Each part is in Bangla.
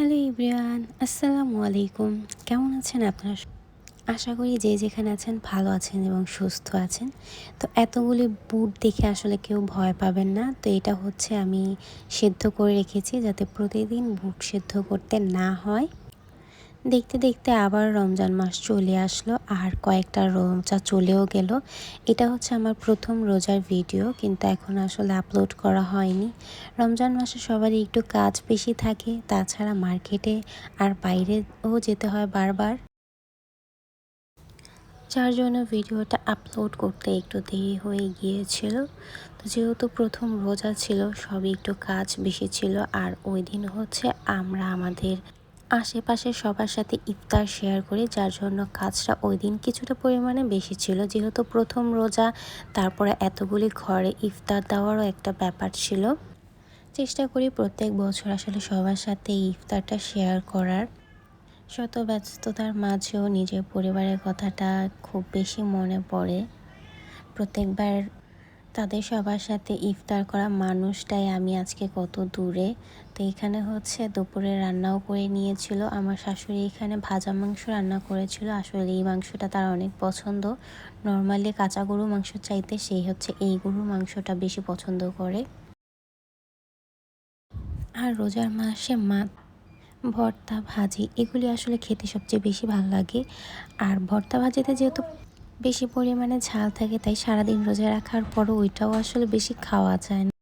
হ্যালো ইব্রিয়ান আসসালামু আলাইকুম। কেমন আছেন আপনারা? আশা করি যে যেখানে আছেন ভালো আছেন এবং সুস্থ আছেন। তো এতগুলি বুট দেখে আসলে কেউ ভয় পাবেন না। তো এটা হচ্ছে আমি সেদ্ধ করে রেখেছি যাতে প্রতিদিন বুট সেদ্ধ করতে না হয়। দেখতে দেখতে আবার রমজান মাস চলে আসলো আর কয়েকটা রোজা চলেও গেল। এটা হচ্ছে আমার প্রথম রোজার ভিডিও, কিন্তু এখন আসলে আপলোড করা হয়নি। রমজান মাসে সবারই একটু কাজ বেশি থাকে, তাছাড়া মার্কেটে আর বাইরেও যেতে হয় বারবার। যার জন্য ভিডিওটা আপলোড করতে একটু দেরি হয়ে গিয়েছিল। তো যেহেতু প্রথম রোজা ছিল, সবই একটু কাজ বেশি ছিল, আর ওই দিন হচ্ছে আমরা আমাদের আশেপাশে সবার সাথে ইফতার শেয়ার করি, যার জন্য কাজটা ওই দিন কিছুটা পরিমাণে বেশি ছিল। যেহেতু প্রথম রোজা, তারপরে এতগুলি ঘরে ইফতার দেওয়ারও একটা ব্যাপার ছিল। চেষ্টা করি প্রত্যেক বছর আসলে সবার সাথে ইফতারটা শেয়ার করার। শত ব্যস্ততার মাঝেও নিজের পরিবারের কথাটা খুব বেশি মনে পড়ে। প্রত্যেকবার তাদের সবার সাথে ইফতার করা মানুষটাই আমি আজকে কত দূরে। তো এখানে হচ্ছে দুপুরে রান্নাও করে নিয়েছিল। আমার শাশুড়ি এখানে ভাজা মাংস রান্না করেছিল। আসলে এই মাংসটা তার অনেক পছন্দ। নর্মালি কাঁচা গরু মাংস চাইতে সেই হচ্ছে এই গরুর মাংসটা বেশি পছন্দ করে। আর রোজার মাসে মা, ভর্তা ভাজি, এগুলি আসলে খেতে সবচেয়ে বেশি ভালো লাগে। আর ভর্তা ভাজিতে যেহেতু বেশি পরিমাণে ঝাল থাকে, তাই সারাদিন রোজা রাখার পরও ওইটাও আসলে বেশি খাওয়া যায় না।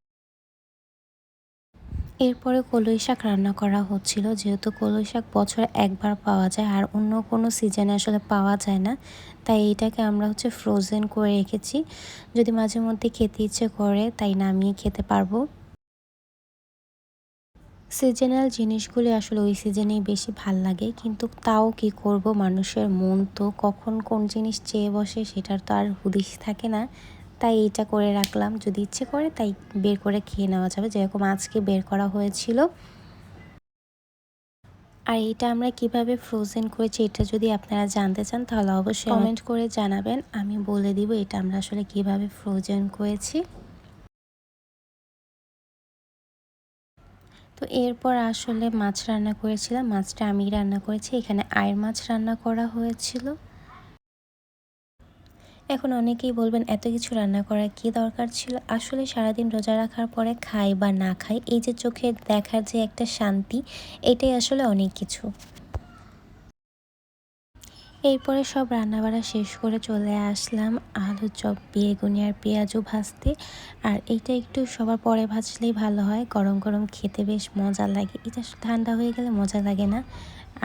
এরপরে কলই শাক রান্না করা হচ্ছিল, যেহেতু কলই শাক বছরে একবার পাওয়া যায় আর অন্য কোনো সিজনে আসলে পাওয়া যায় না, তাই এইটাকে আমরা হচ্ছে ফ্রোজেন করে রেখেছি। যদি মাঝে মধ্যে খেতে ইচ্ছে করে, তাই নামিয়ে খেতে পারব। সিজনাল জিনিসগুলি আসলে ওই সিজনেই বেশি ভালো লাগে কিন্তু তাও কি করব? মানুষের মন তো কখন কোন জিনিস চেয়ে বসে সেটার তো আর হুদিস থাকে না। তাই এইটা করে রাখলাম। যদি ইচ্ছে করে তাই বের করে খেয়ে নেওয়া যাবে। যেরকম আজকে বের করা হয়েছিল। আর এটা আমরা কীভাবে ফ্রোজেন করেছি এটা যদি আপনারা জানতে চান তাহলে অবশ্যই কমেন্ট করে জানাবেন। আমি বলে দিব এটা আমরা আসলে কীভাবে ফ্রোজেন করেছি। তো এরপর আসলে মাছ রান্না করেছিলাম। মাছটা আমি রান্না করেছি। এখানে আয়ের মাছ রান্না করা হয়েছিল। এখন অনেকেই বলবেন, এত কিছু রান্না করার কী দরকার ছিল? আসলে সারাদিন রোজা রাখার পরে খাই বা না খাই, এই যে চোখে দেখার যে একটা শান্তি, এটাই আসলে অনেক কিছু। এরপরে সব রান্নাবাড়া শেষ করে চলে আসলাম আলু চপ, বেগুনি আর পেঁয়াজও ভাজতে। আর এইটা একটু সবার পরে ভাজলেই ভালো হয়। গরম গরম খেতে বেশ মজা লাগে। এটা ঠান্ডা হয়ে গেলে মজা লাগে না।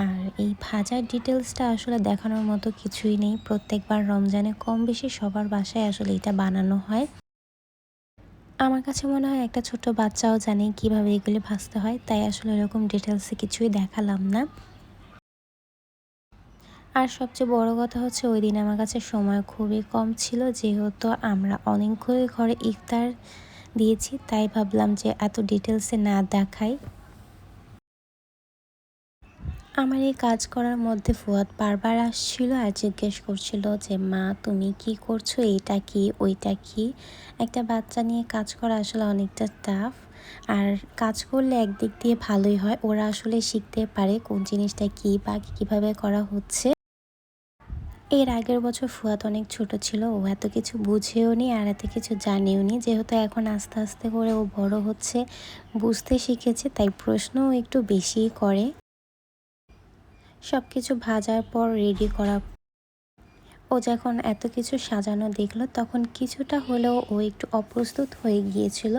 আর এই ভাজার ডিটেলসটা আসলে দেখানোর মতো কিছুই নেই। প্রত্যেকবার রমজানে কম বেশি সবার বাসায় আসলে এটা বানানো হয়। আমার কাছে মনে হয় একটা ছোট বাচ্চাও জানে কীভাবে এগুলি ভাজতে হয়, তাই আসলে এরকম ডিটেলসে কিছুই দেখালাম না। আর সবচেয়ে বড় কথা হচ্ছে ওই দিন আমার কাছে সময় খুবই কম ছিল, যেহেতু আমরা অনেকগুলো ঘরে ইফতার দিয়েছি, তাই ভাবলাম যে এত ডিটেলসে না দেখাই। আমার এই কাজ করার মধ্যে ফুয়াদ বারবার আসছিল আর জিজ্ঞেস করছিল যে, মা, তুমি কি করছ? এটা কি? ওইটা কি? একটা বাচ্চা নিয়ে কাজ করা আসলে অনেকটা টাফ আর কাজ করলে একদিক দিয়ে ভালোই হয়, ওরা আসলে শিখতে পারে কোন জিনিসটা কি বা কীভাবে করা হচ্ছে। এর আগের বছর ফুয়াদ অনেক ছোট ছিল, ও এত কিছু বুঝেও নি আর এত কিছু জানেও নি। যেহেতু এখন আস্তে আস্তে করে ও বড় হচ্ছে, বুঝতে শিখেছে, তাই প্রশ্নও একটু বেশিই করে। সব কিছু ভাজার পর রেডি করা। ও যখন এত কিছু সাজানো দেখল, তখন কিছুটা হলেও ও একটু অপ্রস্তুত হয়ে গিয়েছিল।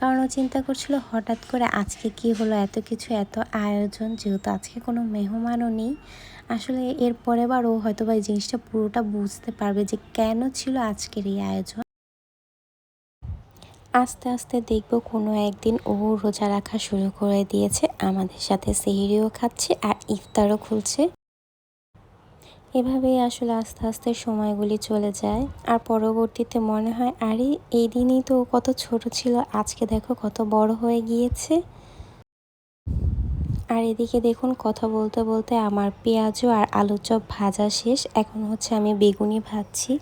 কারণ ও চিন্তা করছিল হঠাৎ করে আজকে কি হলো, এত কিছু, এত আয়োজন, যেহেতু আজকে কোনো মেহমানও নেই। আসলে এর পরে ও হয়তো বা এই জিনিসটা পুরোটা বুঝতে পারবে যে কেন ছিল আজকের এই আয়োজন। আস্তে আস্তে দেখব কোনো একদিন ও রোজা রাখা শুরু করে দিয়েছে। আমাদের সাথে সেহিরিও খাচ্ছে আর ইফতারও খুলছে। এভাবেই আসলে আস্তে আস্তে সময়গুলি চলে যায়। আর পরবর্তীতে মনে হয়, আরে, এই দিনই তো কত ছোট ছিল, আজকে দেখো কত বড় হয়ে গিয়েছে। আর এদিকে দেখুন, কথা বলতে বলতে আমার পেঁয়াজও আর আলুর চপ ভাজা শেষ। এখন হচ্ছে আমি বেগুনি ভাজছি।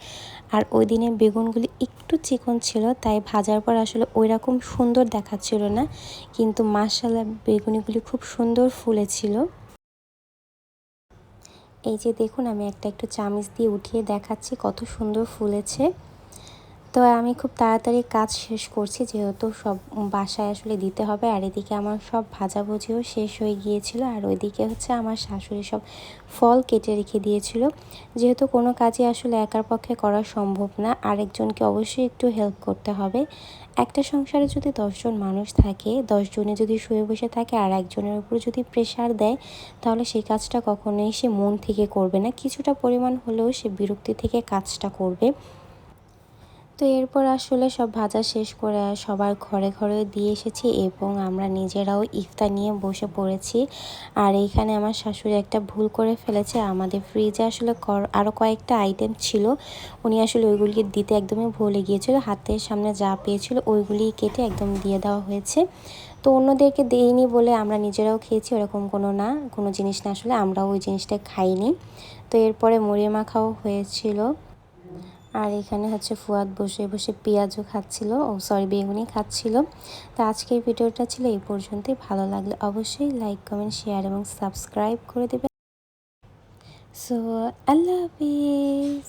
আর ওই দিনে বেগুনগুলি একটু চিকন ছিল, তাই ভাজার পর আসলে ওই রকম সুন্দর দেখাচ্ছিল না। কিন্তু মাসালা বেগুনিগুলি খুব সুন্দর ফুলেছিল। এই যে দেখুন আমি একটা একটু চামিচ দিয়ে উঠিয়ে দেখাচ্ছি কত সুন্দর ফুলেছে। তো আমি খুব তাড়াতাড়ি কাজ শেষ করছি, যেহেতু সব বাসায় আসলে দিতে হবে। আর এদিকে আমার সব ভাজাভুজিও শেষ হয়ে গিয়েছিল, আর ওইদিকে হচ্ছে আমার শাশুড়ি সব ফল কেটে রেখে দিয়েছিল। যেহেতু কোনো কাজই আসলে একার পক্ষে করা সম্ভব না, আরেকজনকে অবশ্যই একটু হেল্প করতে হবে। একটা সংসারে যদি দশজন মানুষ থাকে দশজনে যদি শুয়ে বসে থাকে, আর একজনের উপর যদি প্রেশার দেয়, তাহলে সেই কাজটা কখনোই সে মন থেকে করবে না। কিছুটা পরিমাণ হলেও সে বিরক্তি থেকে কাজটা করবে। তো এরপর আসলে সব ভাজা শেষ করে সবার ঘরে ঘরে দিয়ে এসেছি এবং আমরা নিজেরাও ইফতার নিয়ে বসে পড়েছি। আর এইখানে আমার শাশুড়ি একটা ভুল করে ফেলেছে। আমাদের ফ্রিজে আসলে আরও কয়েকটা আইটেম ছিল। উনি আসলে ওইগুলিকে দিতে একদমই ভুলে গিয়েছিল। হাতের সামনে যা পেয়েছিল ওইগুলি কেটে একদম দিয়ে দেওয়া হয়েছে। তো অন্যদেরকে দেইনি বলে আমরা নিজেরাও খেয়েছি, ওরকম কোনো না, কোনো জিনিস না। আসলে আমরাও ওই জিনিসটা খাইনি। তো এরপরে মুড়ি মাখাও হয়েছিল। আর এখানে হচ্ছে ফুয়াদ বসে বসে পেঁয়াজও খাচ্ছিল। ও সরি বেগুনি খাচ্ছিল। তো আজকের ভিডিওটা ছিল এই পর্যন্তই। ভালো লাগলে অবশ্যই লাইক কমেন্ট শেয়ার এবং সাবস্ক্রাইব করে দেবেন। সো আল্লাহ হাফিজ।